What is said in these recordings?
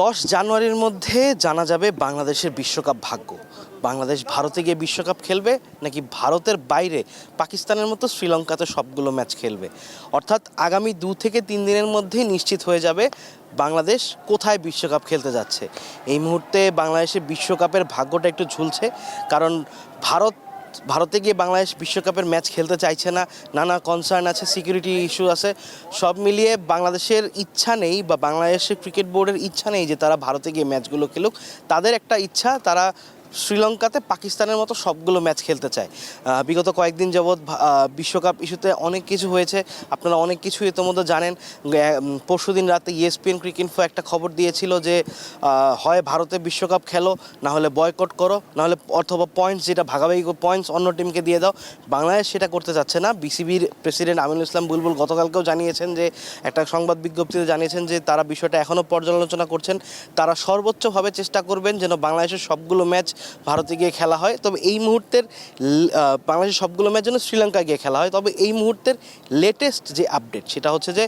দশ জানুয়ারির মধ্যে জানা যাবে বাংলাদেশের বিশ্বকাপ ভাগ্য। বাংলাদেশ ভারতে গিয়ে বিশ্বকাপ খেলবে নাকি ভারতের বাইরে পাকিস্তানের মতো শ্রীলঙ্কাতে সবগুলো ম্যাচ খেলবে? অর্থাৎ আগামী দু থেকে তিন দিনের মধ্যেই নিশ্চিত হয়ে যাবে বাংলাদেশ কোথায় বিশ্বকাপ খেলতে যাচ্ছে। এই মুহূর্তে বাংলাদেশের বিশ্বকাপের ভাগ্যটা একটু ঝুলছে, কারণ ভারত ভারতে গিয়ে বাংলাদেশ বিশ্বকাপের ম্যাচ খেলতে চাইছে না, নানা কনসার্ন আছে সিকিউরিটি ইস্যু আছে, সব মিলিয়ে বাংলাদেশের ইচ্ছা নেই বা বাংলাদেশের ক্রিকেট বোর্ডের ইচ্ছা নেই যে তারা ভারতে গিয়ে ম্যাচগুলো খেলুক। তাদের একটা ইচ্ছা, তারা শ্রীলঙ্কাতে পাকিস্তানের মতো সবগুলো ম্যাচ খেলতে চায়। বিগত কয়েকদিন যাবৎ বিশ্বকাপ ইস্যুতে অনেক কিছু হয়েছে। আপনারা অনেক কিছু ইতোমধ্যে জানেন। পরশু দিন রাতে ইএসপিএন ক্রিকেনফো একটা খবর দিয়েছিল যে হয় ভারতে বিশ্বকাপ খেলো, না হলে বয়কট করো, না হলে অথবা পয়েন্টস যেটা ভাগাভাগি পয়েন্টস অন্য টিমকে দিয়ে দাও। বাংলাদেশ সেটা করতে চাচ্ছে না। বিসিবির প্রেসিডেন্ট আমিনুল ইসলাম বুলবুল গতকালকেও জানিয়েছেন যে, একটা সংবাদ বিজ্ঞপ্তিতে জানিয়েছেন যে, তারা বিষয়টা এখনও পর্যালোচনা করছেন। তারা সর্বোচ্চভাবে চেষ্টা করবেন যেন বাংলাদেশের সবগুলো ম্যাচ ভারতে গিয়ে খেলা হয়। তবে এই মুহূর্তের বাংলাদেশের সবগুলো ম্যাচ যেন শ্রীলঙ্কায় গিয়ে খেলা হয়। তবে এই মুহূর্তের লেটেস্ট যে আপডেট সেটা হচ্ছে যে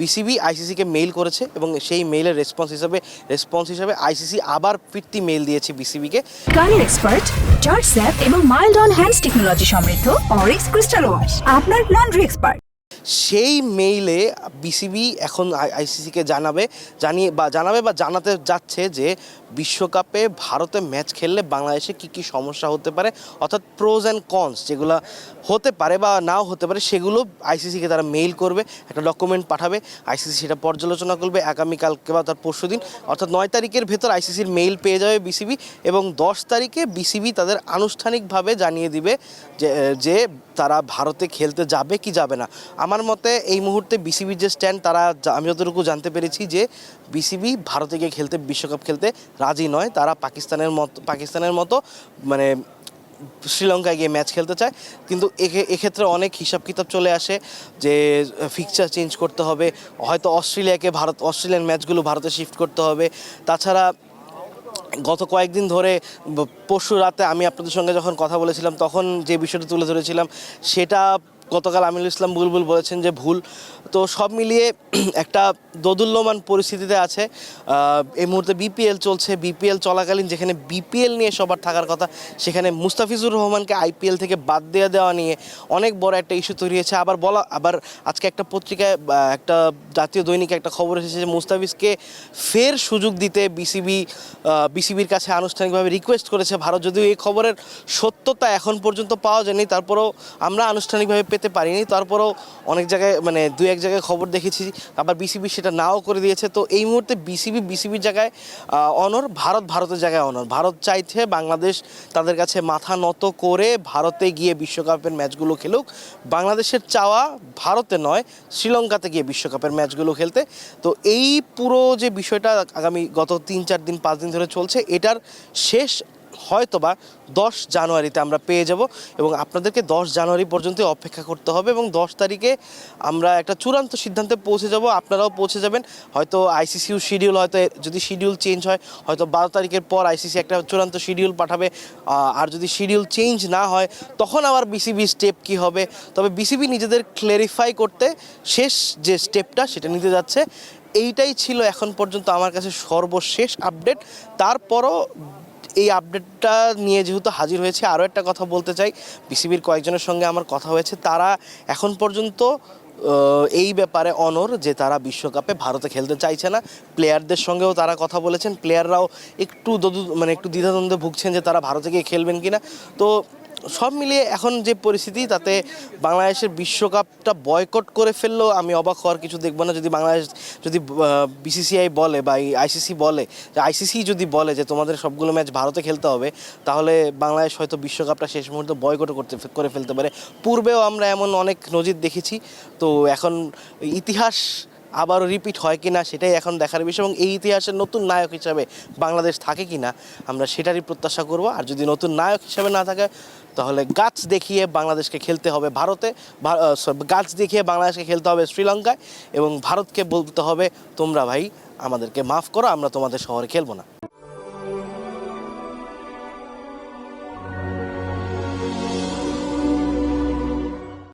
বিসিবি আইসিসিকে মেইল করেছে এবং সেই মেইলের রেসপন্স হিসাবে রেসপন্স হিসাবে আইসিসি আবার ফিরতি মেইল দিয়েছে বিসিবিকে গাড়ির এক্সপার্ট জর্জ স্যাপ এবং মাইল্ড অন হ্যান্ডস টেকনোলজি সমৃদ্ধ অরিক্স ক্রিস্টাল ওয়াশ আপনার লন্ড্রি এক্সপার্ট সেই মেইলে বিসিবি এখন আইসিসিকে জানাবে জানিয়ে বা জানাবে বা জানাতে যাচ্ছে যে বিশ্বকাপে ভারতে ম্যাচ খেললে বাংলাদেশে কি কি সমস্যা হতে পারে, অর্থাৎ প্রোজ অ্যান্ড কনস যেগুলো হতে পারে বা নাও হতে পারে, সেগুলো আইসিসিকে তারা মেইল করবে, একটা ডকুমেন্ট পাঠাবে আইসিসি সেটা পর্যালোচনা করবে আগামীকালকে বা তার পরশু দিন। অর্থাৎ নয় তারিখের ভেতর আইসিসির মেইল পেয়ে যাবে বিসিবি এবং দশ তারিখে বিসিবি তাদের আনুষ্ঠানিকভাবে জানিয়ে দিবে যে তারা ভারতে খেলতে যাবে কি যাবে না। আমার মতে এই মুহূর্তে বিসিবির যে স্ট্যান্ড তারা আমি যতটুকু জানতে পেরেছি যে বিসিবি ভারতে গিয়ে খেলতে, বিশ্বকাপ খেলতে রাজি নয়। তারা পাকিস্তানের মতো পাকিস্তানের মতো মানে শ্রীলঙ্কায় গিয়ে ম্যাচ খেলতে চায়। কিন্তু এক্ষেত্রে অনেক হিসাব কিতাব চলে আসে যে ফিকচার চেঞ্জ করতে হবে। হয়তো অস্ট্রেলিয়াকে ভারত, অস্ট্রেলিয়ান ম্যাচগুলো ভারতে শিফট করতে হবে। তাছাড়া গত কয়েকদিন ধরে পরশু রাতে আমি আপনাদের সঙ্গে যখন কথা বলেছিলাম, তখন যে বিষয়টা তুলে ধরেছিলাম, সেটা গতকাল আমিনুল ইসলাম বুলবুল বলেছেন যে ভুল। তো সব মিলিয়ে একটা দোদুল্যমান পরিস্থিতিতে আছে। এই মুহূর্তে বিপিএল চলছে। বিপিএল চলাকালীন যেখানে বিপিএল নিয়ে সবার থাকার কথা, সেখানে মুস্তাফিজুর রহমানকে আইপিএল থেকে বাদ দেওয়া দেওয়া নিয়ে অনেক বড় একটা ইস্যু তৈরি হয়েছে। আবার বলা, আবার আজকে একটা পত্রিকায় একটা জাতীয় দৈনিকে একটা খবর এসেছে যে মুস্তাফিজকে ফের সুযোগ দিতে বিসিবি বিসিবির কাছে আনুষ্ঠানিকভাবে রিকোয়েস্ট করেছে ভারত। যদিও এই খবরের সত্যতা এখন পর্যন্ত পাওয়া যায়নি, তারপরেও আমরা আনুষ্ঠানিকভাবে পেতে পারিনি। তারপরও অনেক জায়গায় মানে দু এক জায়গায় খবর দেখেছি, আবার বিসিবি সেটা নাও করে দিয়েছে। তো এই মুহূর্তে বিসিবি বিসিবির জায়গায় অনর ভারত ভারতের জায়গায় অনর ভারত চাইছে বাংলাদেশ তাদের কাছে মাথা নত করে ভারতে গিয়ে বিশ্বকাপের ম্যাচগুলো খেলুক। বাংলাদেশের চাওয়া ভারতে নয়, শ্রীলঙ্কাতে গিয়ে বিশ্বকাপের ম্যাচগুলো খেলতে। তো এই পুরো যে বিষয়টা আগামী গত তিন চার দিন, পাঁচ দিন ধরে চলছে, এটার শেষ হয়তোবা দশ জানুয়ারিতে আমরা পেয়ে যাব এবং আপনাদেরকে দশ জানুয়ারি পর্যন্ত অপেক্ষা করতে হবে এবং দশ তারিখে আমরা একটা চূড়ান্ত সিদ্ধান্তে পৌঁছে যাব, আপনারাও পৌঁছে যাবেন। হয়তো আইসিসিউ শিডিউল হয়তো যদি শিডিউল চেঞ্জ হয়, হয়তো বারো তারিখের পর আইসিসি একটা চূড়ান্ত শিডিউল পাঠাবে আর যদি শিডিউল চেঞ্জ না হয়, তখন আবার বিসিবি স্টেপ কি হবে? তবে বিসিবি নিজেদের ক্লেরিফাই করতে শেষ যে স্টেপটা সেটা নিতে যাচ্ছে। এইটাই ছিল এখন পর্যন্ত আমার কাছে সর্বশেষ আপডেট তারপরও এই আপডেটটা নিয়ে যেহেতু হাজির হয়েছে আরও একটা কথা বলতে চাই। বিসিবির কয়েকজনের সঙ্গে আমার কথা হয়েছে, তারা এখন পর্যন্ত এই ব্যাপারে অনর যে তারা বিশ্বকাপে ভারতে খেলতে চাইছে না। প্লেয়ারদের সঙ্গেও তারা কথা বলেছেন প্লেয়াররাও একটু মানে একটু দ্বিধাদ্বন্দ্বে ভুগছেন যে তারা ভারতে গিয়ে খেলবেন কিনা। তো সব মিলিয়ে এখন যে পরিস্থিতি, তাতে বাংলাদেশের বিশ্বকাপটা বয়কট করে ফেললেও আমি অবাক হওয়ার কিছু দেখব না। যদি বাংলাদেশ, যদি বিসিসিআই বলে বা আইসিসি বলে আইসিসি যদি বলে যে তোমাদের সবগুলো ম্যাচ ভারতে খেলতে হবে, তাহলে বাংলাদেশ হয়তো বিশ্বকাপটা শেষ মুহূর্তে বয়কট করতে করে ফেলতে পারে। পূর্বেও আমরা এমন অনেক নজির দেখেছি। তো এখন ইতিহাস আবারও রিপিট হয় কি না সেটাই এখন দেখার বিষয় এবং এই ইতিহাসের নতুন নায়ক হিসাবে বাংলাদেশ থাকে কি না আমরা সেটারই প্রত্যাশা করব। আর যদি নতুন নায়ক হিসাবে না থাকে, তাহলে গাছ দেখিয়ে বাংলাদেশকে খেলতে হবে ভারতে। গাছ দেখিয়ে বাংলাদেশকে খেলতে হবে শ্রীলঙ্কায় এবং ভারতকে বলতে হবে, তোমরা ভাই আমাদেরকে মাফ করো, আমরা তোমাদের শহরে খেলব না।